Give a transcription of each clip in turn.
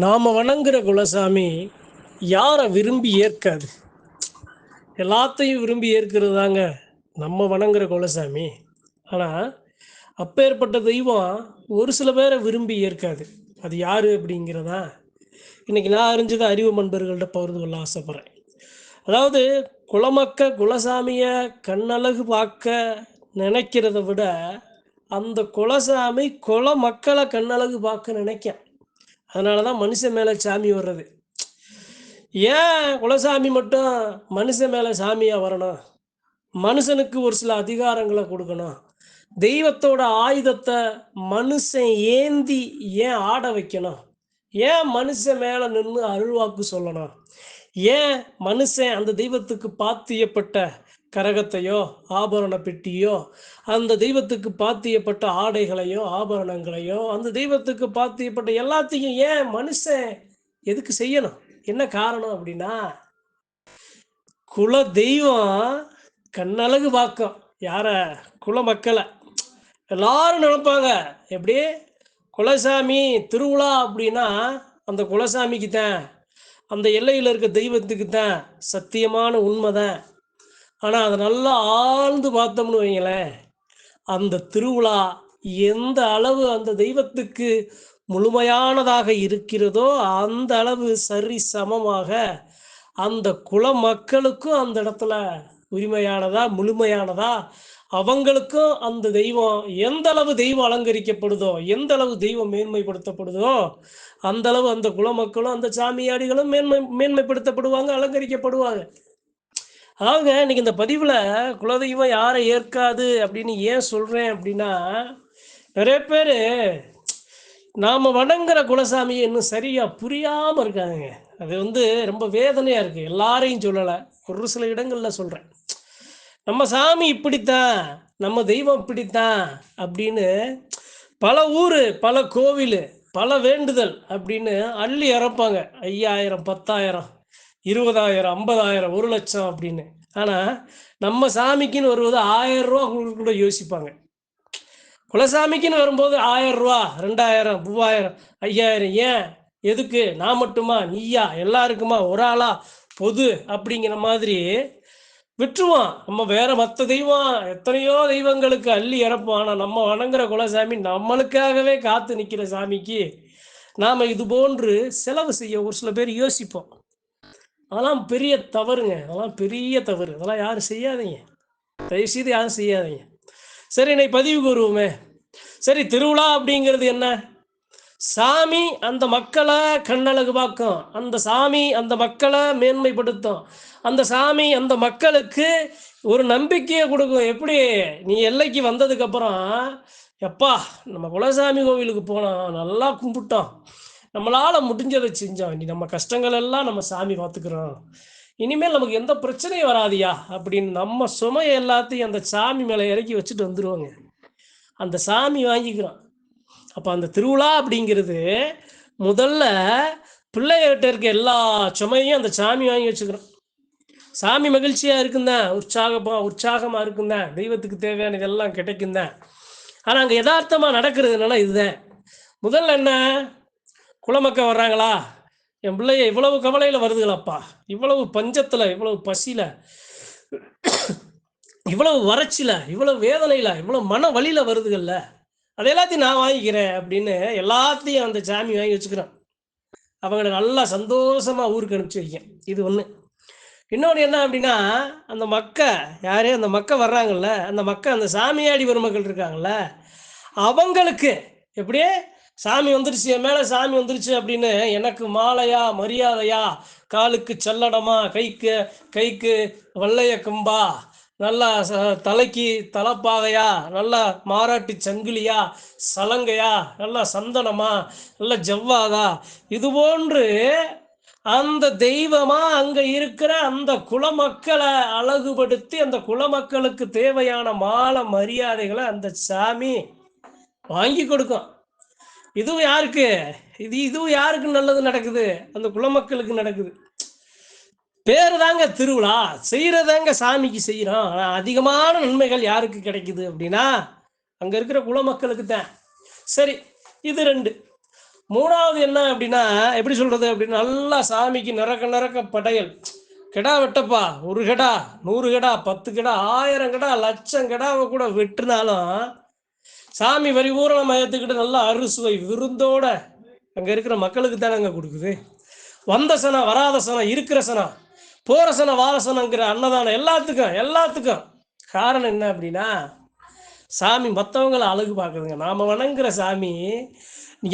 நாம் வணங்குற குலசாமி யாரை விரும்பி ஏற்காது? எல்லாத்தையும் விரும்பி ஏற்கிறது தாங்க நம்ம வணங்குற குலசாமி. ஆனால் அப்பேற்பட்ட தெய்வம் ஒரு சில பேரை விரும்பி ஏற்காது. அது யார் அப்படிங்கிறதா இன்றைக்கி நான் அறிஞ்சதை அறிவு மண்பர்கள்ட்ட பகிர்ந்து கொள்ள ஆசைப்பட்றேன். அதாவது குலமக்க குலசாமியை கண்ணழகு பார்க்க நினைக்கிறத விட அந்த குலசாமி குல மக்களை கண்ணழகு பார்க்க நினைக்க அதனால தான் மனுஷன் மேலே சாமி வர்றது. ஏன் குலசாமி மட்டும் மனுஷன் மேலே சாமியாக வரணும்? மனுஷனுக்கு ஒரு சில அதிகாரங்களை கொடுக்கணும். தெய்வத்தோட ஆயுதத்தை மனுஷன் ஏந்தி ஏன் ஆட வைக்கணும்? ஏன் மனுஷன் மேலே நின்று அருள்வாக்கு சொல்லணும்? ஏன் மனுஷன் அந்த தெய்வத்துக்கு பாத்தியப்பட்ட கரகத்தையோ ஆபரண பெட்டியோ அந்த தெய்வத்துக்கு பாத்தியப்பட்ட ஆடைகளையோ ஆபரணங்களையோ அந்த தெய்வத்துக்கு பாத்தியப்பட்ட எல்லாத்தையும் ஏன் மனுஷன் எதுக்கு செய்யணும்? என்ன காரணம் அப்படின்னா குல தெய்வம் கண்ணழகு பார்க்கும் யார? குல மக்களை. எல்லாரும் நினைப்பாங்க எப்படி? குலசாமி திருவிழா அப்படின்னா அந்த குலசாமிக்கு தான் அந்த எல்லையில் இருக்க தெய்வத்துக்கு தான் சத்தியமான உண்மைதான். ஆனால் அதை நல்லா ஆழ்ந்து பார்த்தோம்னு வைங்களேன். அந்த திருவிழா எந்த அளவு அந்த தெய்வத்துக்கு முழுமையானதாக இருக்கிறதோ அந்த அளவு சரி சமமாக அந்த குல மக்களுக்கும் அந்த இடத்துல உரிமையானதா முழுமையானதா அவங்களுக்கும் அந்த தெய்வம் எந்த அளவு தெய்வம் அலங்கரிக்கப்படுதோ எந்த அளவு தெய்வம் மேன்மைப்படுத்தப்படுதோ அந்த அளவு அந்த குல மக்களும் அந்த சாமியாடிகளும் மேன்மை மேன்மைப்படுத்தப்படுவாங்க அலங்கரிக்கப்படுவாங்க. ஆகுங்க இன்னைக்கு இந்த பதிவில் குலதெய்வம் யாரை ஏற்காது அப்படின்னு ஏன் சொல்கிறேன் அப்படின்னா நிறைய பேர் நாம் வணங்குற குலசாமியை இன்னும் சரியாக புரியாமல் இருக்காங்க அது வந்து ரொம்ப வேதனையாக இருக்குது எல்லாரையும் சொல்லலை. ஒரு சில இடங்களில் சொல்கிறேன் நம்ம சாமி இப்படித்தான் நம்ம தெய்வம் இப்படித்தான் அப்படின்னு பல ஊர் பல கோவில் பல வேண்டுதல் அப்படின்னு அள்ளி இறப்பாங்க ஐயாயிரம் பத்தாயிரம். இருபதாயிரம் ஐம்பதாயிரம் ஒரு லட்சம் அப்படின்னு. ஆனால் நம்ம சாமிக்குன்னு வருவது ஆயிரம் ரூபா கூட யோசிப்பாங்க. குலசாமிக்குன்னு வரும்போது ஆயிரம் ரூபா ரெண்டாயிரம் மூவாயிரம் ஐயாயிரம் ஏன்? எதுக்கு? நான் மட்டுமா? நீயா? எல்லாருக்குமா? ஒரு ஆளா? பொது அப்படிங்கிற மாதிரி விட்டுருவான். நம்ம வேற மற்ற தெய்வம் எத்தனையோ தெய்வங்களுக்கு அள்ளி இறப்போம். ஆனால் நம்ம வணங்குற குலசாமி நம்மளுக்காகவே காத்து நிற்கிற சாமிக்கு நாம் இது போன்று செலவு செய்ய ஒரு சில பேர் யோசிப்போம். அதெல்லாம் பெரிய தவறுங்க. அதெல்லாம் பெரிய தவறு. அதெல்லாம் யாரும் செய்யாதீங்க. தயவுசெய்து யாரும் செய்யாதீங்க. சரி இன்னைக்கு பதிவுக்கு வருவோமே சரி திருவிழா அப்படிங்கிறது என்ன? சாமி அந்த மக்களை கண்ணழகு பார்க்கும். அந்த சாமி அந்த மக்களை மேன்மைப்படுத்தும். அந்த சாமி அந்த மக்களுக்கு ஒரு நம்பிக்கையை கொடுக்கும். எப்படி? நீ எல்லைக்கு வந்ததுக்கப்புறம் எப்பா நம்ம குலசாமி கோவிலுக்கு போனோம் நல்லா கும்பிட்டோம். நம்மளால் முடிஞ்சதை செஞ்சோம் நீ நம்ம கஷ்டங்கள் எல்லாம் நம்ம சாமி பார்த்துக்கிறோம். இனிமேல் நமக்கு எந்த பிரச்சனையும் வராதியா? அப்படின்னு நம்ம சுமையை எல்லாத்தையும் அந்த சாமி மேலே இறக்கி வச்சுட்டு வந்துடுவாங்க அந்த சாமி வாங்கிக்கிறோம். அப்போ அந்த திருவிழா அப்படிங்கிறது முதல்ல பிள்ளைகிட்ட இருக்க எல்லா சுமையும் அந்த சாமி வாங்கி வச்சுக்கிறோம். சாமி மகிழ்ச்சியாக இருக்குந்தேன் உற்சாகமா உற்சாகமாக இருக்குந்தேன் தெய்வத்துக்கு தேவையான இதெல்லாம் கிடைக்குந்தேன் ஆனால் அங்கே யதார்த்தமாக நடக்கிறது என்னன்னா இதுதான். முதல்ல என்ன? குளமக்க வர்றாங்களா? என் பிள்ளைய இவ்வளவு கவலையில் வருதுங்களாப்பா இவ்வளவு பஞ்சத்தில் இவ்வளவு பசியில் இவ்வளவு வறட்சியில் இவ்வளவு வேதனையில் இவ்வளவு மன வழியில் வருதுகள்ல. அது எல்லாத்தையும் நான் வாங்கிக்கிறேன் அப்படின்னு எல்லாத்தையும் அந்த சாமி வாங்கி வச்சுக்கிறேன். அவங்கள நல்லா சந்தோஷமாக ஊருக்கு அனுப்பிச்சு வைக்கேன் இது ஒன்று இன்னொன்று என்ன அப்படின்னா அந்த மக்க யார்? அந்த மக்க வர்றாங்கல்ல அந்த மக்க அந்த சாமியாடி பெருமக்கள் இருக்காங்கல்ல அவங்களுக்கு எப்படியே சாமி வந்துருச்சு என் மேலே சாமி வந்துருச்சு அப்படின்னு எனக்கு மாலையா மரியாதையா காலுக்கு சல்லடமா கைக்கு கைக்கு வல்லைய கம்பா நல்லா தலைக்கு தலைப்பாகையா நல்லா மாராட்டி சங்கிலியா சலங்கையா நல்லா சந்தனமா நல்லா ஜவ்வாதா இது போன்று அந்த தெய்வமா அங்க இருக்கிற அந்த குலமக்களை அழகுபடுத்தி அந்த குலமக்களுக்கு தேவையான மாலை மரியாதைகளை அந்த சாமி வாங்கி கொடுக்கும். இதுவும் யாருக்கு? இது இதுவும் யாருக்கு நல்லது நடக்குது? அந்த குலமக்களுக்கு நடக்குது. பேர் தாங்க திருவிழா. செய்யறதாங்க சாமிக்கு செய்கிறோம் ஆனால் அதிகமான நன்மைகள் யாருக்கு கிடைக்குது அப்படின்னா அங்கே இருக்கிற குலமக்களுக்கு தான். சரி இது ரெண்டு. மூணாவது என்ன அப்படின்னா எப்படி சொல்றது அப்படின்னா நல்லா சாமிக்கு நிறக்க நிறக்க படையல். கெடா வெட்டப்பா ஒரு கெடா நூறு கெடா பத்து கெடா ஆயிரம் கெடா லட்சம் கெடாவை கூட வெட்டினாலும் சாமி வரி ஊரணம் ஏற்றுக்கிட்டு நல்லா அறுசுவை விருந்தோட அங்க இருக்கிற மக்களுக்கு தானே அங்க கொடுக்குது. வந்த சனம் வராத சனம் இருக்கிற சனம் போற சனம் வார சனங்கிற அன்னதானம் எல்லாத்துக்கும் எல்லாத்துக்கும். காரணம் என்ன அப்படின்னா சாமி மற்றவங்கள அழகு பார்க்குதுங்க. நாம் வணங்குற சாமி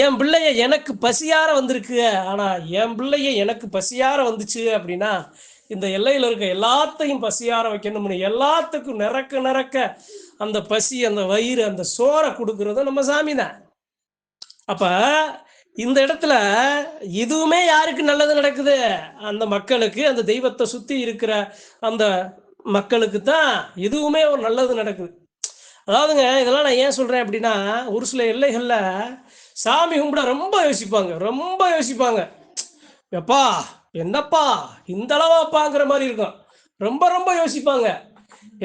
என் பிள்ளைய எனக்கு பசியார வந்திருக்கு ஆனால் என் பிள்ளைய எனக்கு பசியார வந்துச்சு அப்படின்னா இந்த எல்லையில் இருக்க எல்லாத்தையும் பசியார வைக்கணும்னு எல்லாத்துக்கும் நிறக்க நிறக்க அந்த பசி அந்த வயிறு அந்த சோறை கொடுக்கறதும் நம்ம சாமி தான். அப்ப இந்த இடத்துல இதுவுமே யாருக்கு நல்லது நடக்குது? அந்த மக்களுக்கு அந்த தெய்வத்தை சுத்தி இருக்கிற அந்த மக்களுக்கு தான் இதுவுமே ஒரு நல்லது நடக்குது. அதாவதுங்க இதெல்லாம் நான் ஏன் சொல்றேன் அப்படின்னா ஒரு சில எல்லைகள்ல சாமி கும்பிட ரொம்ப யோசிப்பாங்க ரொம்ப யோசிப்பாங்க. எப்பா என்னப்பா இந்த அளவாப்பாங்கிற மாதிரி இருக்கும். ரொம்ப ரொம்ப யோசிப்பாங்க.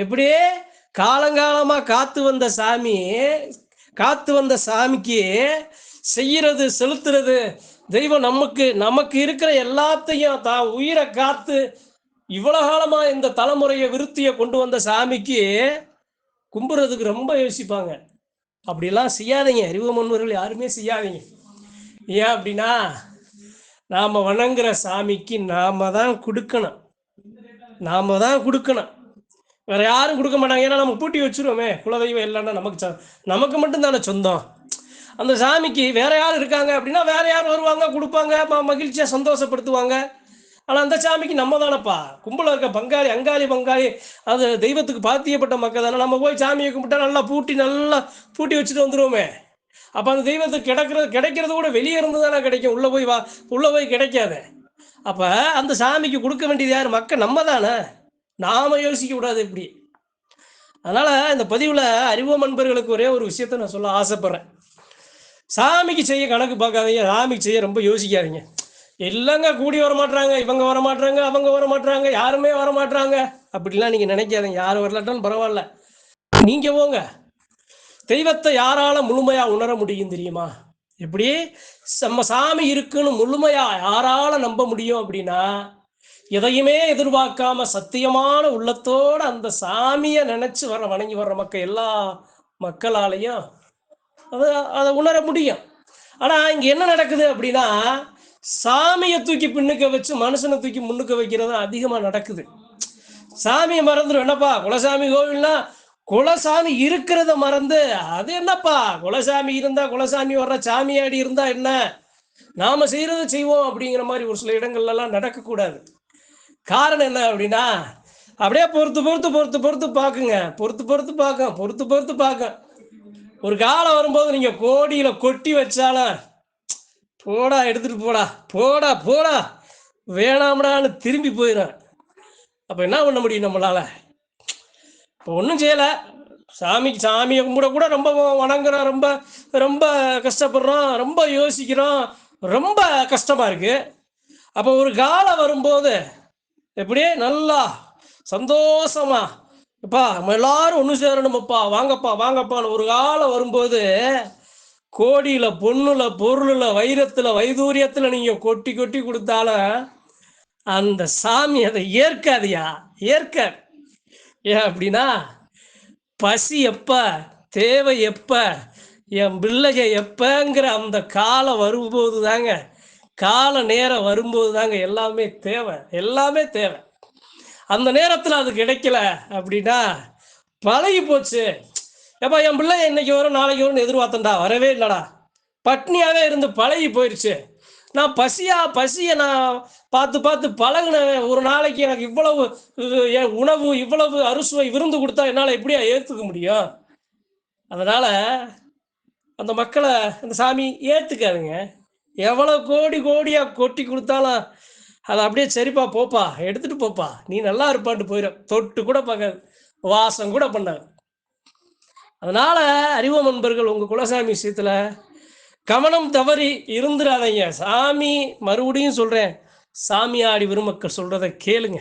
எப்படி காலங்காலமா காத்து வந்த சாமி காத்து வந்த சாமிக்கு செய்யறது செலுத்துறது தெய்வம் நமக்கு நமக்கு இருக்கிற எல்லாத்தையும் தான் உயிரை காத்து இவ்வளவு காலமா இந்த தலைமுறையை விருத்தியை கொண்டு வந்த சாமிக்கு கும்புறதுக்கு ரொம்ப யோசிப்பாங்க. அப்படிலாம் செய்யாதீங்க. அறிவு முன்னோர்கள் யாருமே செய்யாதீங்க. ஏன் அப்படின்னா நாம வணங்குற சாமிக்கு நாம தான் கொடுக்கணும். நாம தான் கொடுக்கணும். வேற யாரும் கொடுக்க மாட்டாங்க. ஏன்னா நம்ம பூட்டி வச்சிருவோமே. குலதெய்வம் இல்லைன்னா நமக்கு நமக்கு மட்டும் தானே சொந்தம். அந்த சாமிக்கு வேற யார் இருக்காங்க அப்படின்னா வேற யார் வருவாங்க கொடுப்பாங்க மகிழ்ச்சியா சந்தோஷப்படுத்துவாங்க. ஆனா அந்த சாமிக்கு நம்ம தானப்பா. கும்பல இருக்க பங்காளி அங்காளி பங்காளி அது தெய்வத்துக்கு பாத்தியப்பட்ட மக்கள் தானே. நம்ம போய் சாமியை கும்பிட்டா நல்லா பூட்டி நல்லா பூட்டி வச்சுட்டு வந்துருவோமே. அப்ப அந்த தெய்வத்துக்கு கிடைக்கிறது கிடைக்கிறது கூட வெளியே இருந்து தானே கிடைக்கும். உள்ள போய் வா உள்ள போய் கிடைக்காது. அப்ப அந்த சாமிக்கு கொடுக்க வேண்டியது யார்? மக்கள் நம்ம தானே. நாம யோசிக்க கூடாது இப்படி. அதனால இந்த பதிவுல அறிவோம் அன்பர்களுக்கு ஒரே ஒரு விஷயத்த நான் சொல்ல ஆசைப்படுறேன். சாமிக்கு செய்ய கணக்கு பார்க்காதீங்க. சாமிக்கு செய்ய ரொம்ப யோசிக்காதீங்க. இல்லைங்க கூடி வர மாட்டாங்க இவங்க வர மாட்டாங்க அவங்க வர மாட்டாங்க யாருமே வர மாட்றாங்க அப்படிலாம் நீங்க நினைக்காதீங்க. யார் வரலாட்டாலும் பரவாயில்ல. நீங்க போங்க. தெய்வத்தை யாரால முழுமையா உணர முடியும் தெரியுமா? எப்படி? நம்ம சாமி இருக்குன்னு முழுமையா யாரால நம்ப முடியும் அப்படின்னா எதையுமே எதிர்பார்க்காம சத்தியமான உள்ளத்தோட அந்த சாமியை நினைச்சு வர வணங்கி வர்ற மக்கள் எல்லா மக்களாலையும் அதை அதை உணர முடியும். ஆனா இங்க என்ன நடக்குது அப்படின்னா சாமியை தூக்கி பின்னுக்க வச்சு மனுஷனை தூக்கி முன்னுக்க வைக்கிறது அதிகமா நடக்குது. சாமியை மறந்துடும். என்னப்பா குலசாமி கோவில்னா குலசாமி இருக்கிறத மறந்து அது என்னப்பா குலசாமி இருந்தா குலசாமி வர்ற சாமியாடி இருந்தா என்ன? நாம செய்யறதை செய்வோம் அப்படிங்கிற மாதிரி ஒரு சில இடங்கள்லாம் நடக்கக்கூடாது. காரணம் என்ன அப்படின்னா அப்படியே பொறுத்து பொறுத்து பொறுத்து பொறுத்து பார்க்குங்க. பொறுத்து பொறுத்து பார்க்க பொறுத்து பொறுத்து பார்க்க. ஒரு காலம் வரும்போது நீங்க கோடியில கொட்டி வச்சாலும் போடா எடுத்துட்டு போடா போடா போடா வேணாம்டான்னு திரும்பி போயிடும். அப்ப என்ன பண்ண முடியும் நம்மளால? இப்போ ஒன்றும் செய்யலை. சாமிக்கு சாமியை கும்பிட கூட ரொம்ப வணங்குறோம் ரொம்ப ரொம்ப கஷ்டப்படுறோம் ரொம்ப யோசிக்கிறோம் ரொம்ப கஷ்டமாக இருக்குது அப்போ ஒரு காலம் வரும்போது எப்படியே நல்லா சந்தோஷமா அப்பா நம்ம எல்லாரும் ஒன்று சேரணுமப்பா வாங்கப்பா வாங்கப்பான்னு ஒரு காலம் வரும்போது கோடியில பொண்ணுல பொருளுல வைரத்துல வைதூரியத்துல நீங்க கொட்டி கொட்டி கொடுத்தாலும் அந்த சாமி அதை ஏற்காதியா? ஏற்காது ஏன் அப்படின்னா பசி எப்ப தேவை எப்ப என் பிள்ளைக எப்பங்கிற அந்த காலம் வரும்போது தாங்க கால நேரம் வரும்போது தாங்க எல்லாமே தேவை. எல்லாமே தேவை. அந்த நேரத்தில் அது கிடைக்கல அப்படின்னா பழகி போச்சு. எப்பா என் பிள்ளை இன்னைக்கு வரும் நாளைக்கு வரும்னு எதிர்பார்த்தேன்டா. வரவே இல்லைடா. பட்னியாகவே இருந்து பழகி போயிடுச்சு. நான் பசியா பசியை நான் பார்த்து பார்த்து பழகுனேன் ஒரு நாளைக்கு எனக்கு இவ்வளவு இது, என் உணவு இவ்வளவு அறுசுவை விருந்து கொடுத்தா என்னால் எப்படியா ஏற்றுக்க முடியும்? அதனால் அந்த மக்களை அந்த சாமி ஏற்றுக்காதுங்க எவ்வளோ கோடி கோடியா கொட்டி கொடுத்தாலும் அதை அப்படியே சரிப்பா போப்பா எடுத்துட்டு போப்பா. நீ நல்லா இருப்பான்ட்டு போயிடும் தொட்டு கூட பார்க்காது. வாசம் கூட பண்ணாது. அதனால அறிவு நண்பர்கள் உங்க குலசாமி விஷயத்துல கவனம் தவறி இருந்துடாதீங்க சாமி மறுபடியும் சொல்றேன். சாமியாடி விருமக்கள் சொல்கிறத கேளுங்க.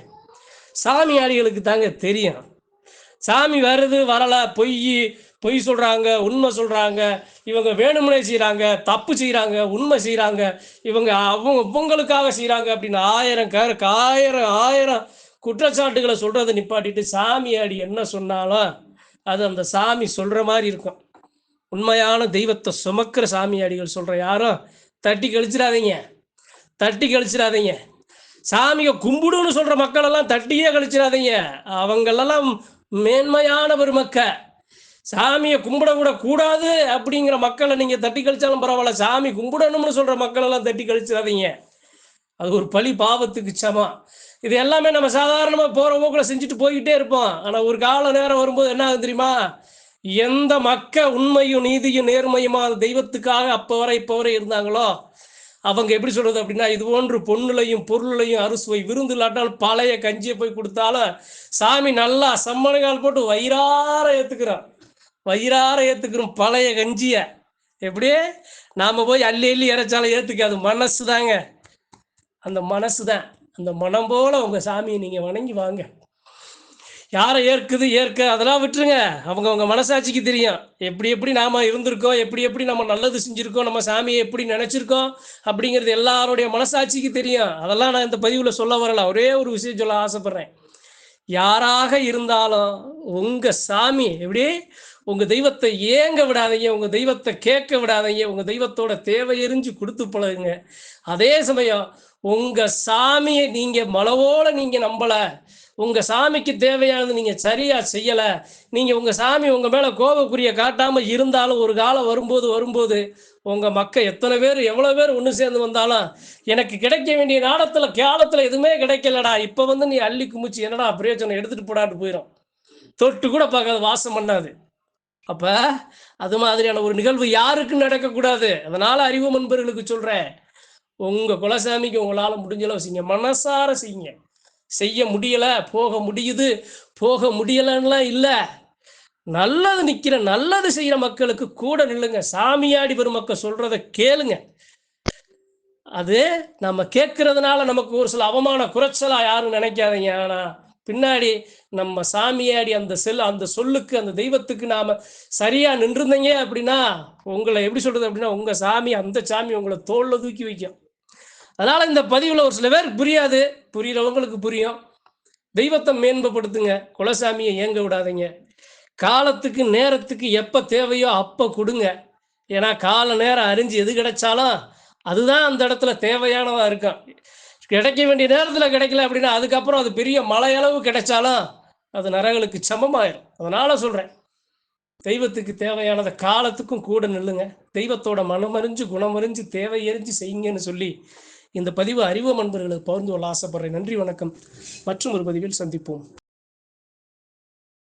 சாமியாடிகளுக்கு தாங்க தெரியும். சாமி வருது வரல பொய் பொய் சொல்கிறாங்க உண்மை சொல்கிறாங்க இவங்க வேணுமனே செய்கிறாங்க தப்பு செய்கிறாங்க உண்மை செய்கிறாங்க இவங்க அவங்க பொங்கலுக்காக செய்கிறாங்க அப்படின்னு ஆயிரம் கருக்கு ஆயிரம் ஆயிரம் குற்றச்சாட்டுகளை சொல்கிறத நிப்பாட்டிட்டு சாமியாடி என்ன சொன்னாலும் அது அந்த சாமி சொல்கிற மாதிரி இருக்கும். உண்மையான தெய்வத்தை சுமக்கிற சாமியாடிகள் சொல்கிற யாரும் தட்டி கழிச்சிடாதீங்க. தட்டி கழிச்சிடாதீங்க. சாமியை கும்பிடுன்னு சொல்கிற மக்களெல்லாம் தட்டியே கழிச்சிடாதீங்க. அவங்களெல்லாம் மேன்மையான ஒரு மக்கள் சாமியை கும்பிடக்கூட கூடாது அப்படிங்கிற மக்களை நீங்கள் தட்டி கழிச்சாலும் பரவாயில்ல. சாமி கும்பிடணும்னு சொல்கிற மக்களெல்லாம் தட்டி கழிச்சிடாதீங்க. அது ஒரு பழி பாவத்துக்கு சமம். இது எல்லாமே நம்ம சாதாரணமாக போகிற போக்கில் செஞ்சுட்டு போய்கிட்டே இருப்போம். ஆனால் ஒரு கால நேரம் வரும்போது என்ன ஆகுது தெரியுமா? எந்த மக்க உண்மையும் நீதியும் நேர்மையுமா அந்த தெய்வத்துக்காக அப்போ வரை இப்போ வரை இருந்தாங்களோ? அவங்க எப்படி சொல்றது அப்படின்னா இது போன்று பொண்ணுலையும் பொருளையும் அறுசுவை விருந்து இல்லாட்டாலும் பழைய கஞ்சியை போய் கொடுத்தாலும் சாமி நல்லா சம்மணங்கால் போட்டு வயிறார ஏத்துக்கிறான் வயிறார ஏத்துக்கிறோம் பழைய கஞ்சிய. எப்படியே நாம போய் அள்ளி அள்ளி இறைச்சாலும் ஏத்துக்காது. மனசு தாங்க அந்த மனசு தான் அந்த மனம் போல உங்க சாமியை நீங்க வணங்கி வாங்க. யாரை ஏற்குது ஏற்க? அதெல்லாம் விட்டுருங்க. அவங்க அவங்க மனசாட்சிக்கு தெரியும். எப்படி எப்படி நாம இருந்திருக்கோம்? எப்படி எப்படி நம்ம நல்லது செஞ்சுருக்கோம்? நம்ம சாமியை எப்படி நினைச்சிருக்கோம்? அப்படிங்கிறது எல்லாருடைய மனசாட்சிக்கு தெரியும். அதெல்லாம் நான் இந்த பதிவுல சொல்ல வரல. ஒரே ஒரு விஷயம் சொல்ல ஆசைப்படுறேன். யாராக இருந்தாலும் உங்க சாமி எப்படி? உங்க தெய்வத்தை ஏங்க விடாதீங்க உங்க தெய்வத்தை கேட்க விடாதீங்க உங்க தெய்வத்தோட தேவை எரிஞ்சு கொடுத்து பழகுங்க. அதே சமயம் உங்க சாமியை நீங்க மலவோட நீங்க நம்பல உங்க சாமிக்கு தேவையானது நீங்க சரியா செய்யல நீங்க உங்க சாமி உங்க மேல கோபக்குரிய காட்டாம இருந்தாலும் ஒரு காலம் வரும்போது வரும்போது உங்க மக்க எத்தனை பேர் எவ்வளவு பேர் ஒன்று சேர்ந்து வந்தாலும் எனக்கு கிடைக்க வேண்டிய காலத்துல காலத்துல எதுவுமே கிடைக்கலடா இப்ப வந்து நீ அள்ளி குமிச்சு என்னடா பிரயோஜனம் எடுத்துட்டு போடாட்டு போயிடும் தொட்டு கூட பார்க்காது வாசம் பண்ணாது. அப்ப அது மாதிரியான ஒரு நிகழ்வு யாருக்கும் நடக்கக்கூடாது? அதனால அறிவு நண்பர்களுக்கு சொல்றேன். உங்க குலசாமிக்கு உங்களால முடிஞ்சளவு செய்யுங்க. மனசார செய்யுங்க. செய்ய முடியல போக முடியுது. போக முடியலன்னுலாம் இல்லை. நல்லது நிக்கிற நல்லது செய்யற மக்களுக்கு கூட நில்லுங்க. சாமியாடி பெருமக்கள் சொல்றத கேளுங்க. அது நம்ம கேட்கறதுனால நமக்கு ஒரு சில அவமான குறைச்சலா யாரும் நினைக்காதீங்க. ஆனா பின்னாடி நம்ம சாமியாடி அந்த செல் அந்த சொல்லுக்கு அந்த தெய்வத்துக்கு நாம சரியா நின்றுந்தீங்க அப்படின்னா உங்களை எப்படி சொல்றது அப்படின்னா உங்க சாமி அந்த சாமி உங்களை தோல்ல தூக்கி வைக்கும். அதனால இந்த பதிவுல ஒரு சில பேருக்கு புரியாது. புரியறவங்களுக்கு புரியும். தெய்வத்தை மேன்படுத்துங்க குலசாமியை ஏங்க விடாதீங்க. காலத்துக்கு நேரத்துக்கு எப்போ தேவையோ அப்போ கொடுங்க. ஏன்னா கால நேரம் அறிஞ்சு எது கிடைச்சாலும் அதுதான் அந்த இடத்துல தேவையானதா இருக்கும். கிடைக்க வேண்டிய நேரத்தில் கிடைக்கல அப்படின்னா அதுக்கப்புறம் அது பெரிய மலையளவு கிடைச்சாலும் அது நரகளுக்கு சமமாயிரும். அதனால சொல்கிறேன் தெய்வத்துக்கு தேவையானதை காலத்துக்கும் கூட நில்லுங்க. தெய்வத்தோட மனமறிஞ்சு குணமறிஞ்சு தேவை எறிஞ்சு செய்யுங்கன்னு சொல்லி இந்த பதிவு அறிவு நண்பர்களுக்கு பகிர்ந்து கொள்ள ஆசைப்படுறேன். நன்றி வணக்கம். மற்றும் ஒரு பதிவில் சந்திப்போம்.